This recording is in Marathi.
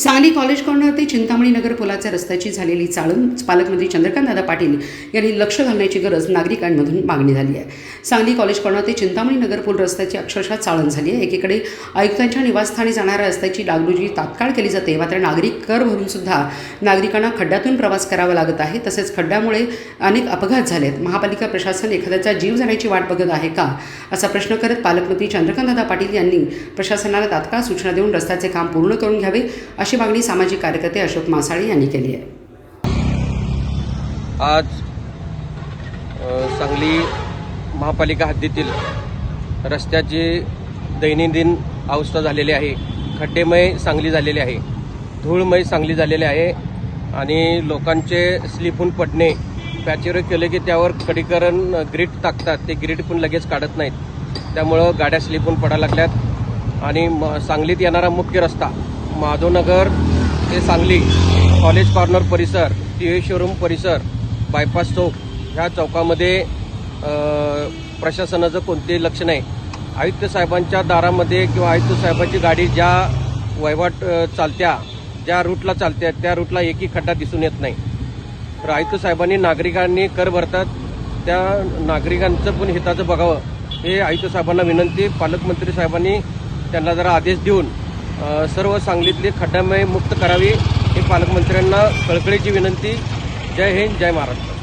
सांगली कॉलेज कॉर्नर ते चिंतामणी नगर पुलाच्या रस्त्याची झालेली चाळण पालकमंत्री चंद्रकांतदादा पाटील यांनी लक्ष घालण्याची गरज नागरिकांमधून मागणी झाली आहे. सांगली कॉलेज कॉर्नर ते चिंतामणी नगर पूल रस्त्याची अक्षरशः चाळण झाली आहे. एकीकडे आयुक्तांच्या निवासस्थानी जाणाऱ्या रस्त्याची डागडुजी तात्काळ केली जाते. मात्र नागरिक कर भरून सुद्धा नागरिकांना खड्ड्यातून प्रवास करावा लागत आहे. तसेच खड्ड्यामुळे अनेक अपघात झालेत. महापालिका प्रशासन एखाद्याचा जीव जाण्याची वाट बघत आहे का असा प्रश्न करत पालकमंत्री चंद्रकांतदादा पाटील यांनी प्रशासनाला तात्काळ सूचना देऊन रस्त्याचे काम पूर्ण करून घ्यावे अशी मागणी सामाजिक कार्यकर्ते अशोक मासाळे यांनी केली आहे. आज सांगली महापालिका हद्दीतील रस्त्याची दैनंदिन अवस्था झालेली आहे. खड्डेमय सांगली झालेली आहे. धूळमय सांगली झालेली आहे आणि लोकांचे स्लिपून पडणे पॅचवर केले की त्यावर कडीकरण ग्रीट टाकतात. ते ग्रीट पण लगेच काढत नाहीत. त्यामुळं गाड्या स्लिपून पडायला लागल्यात आणि म सांगलीत येणारा मुख्य रस्ता माधवनगर ते सांगली कॉलेज कॉर्नर परिसर टी शोरूम परिसर बायपास चौक ह्या चौकामध्ये प्रशासनाचं कोणतेही लक्ष नाही. आयुक्त साहेबांच्या दारामध्ये किंवा आयुक्त साहेबांची गाडी ज्या वहिवाट चालत्या ज्या रूटला चालत्या त्या रूटला एकही खड्डा दिसून येत नाही. तर आयुक्त साहेबांनी नागरिकांनी कर भरतात. त्या नागरिकांचं पण हिताचं बघावं. हे आयुक्त साहेबांना विनंती. पालकमंत्री साहेबांनी त्यांना जरा आदेश देऊन सर्व सांगलीतली खड्डामय मुक्त करावी हे पालकमंत्र्यांना कळकळीची विनंती. जय हिंद जय महाराष्ट्र.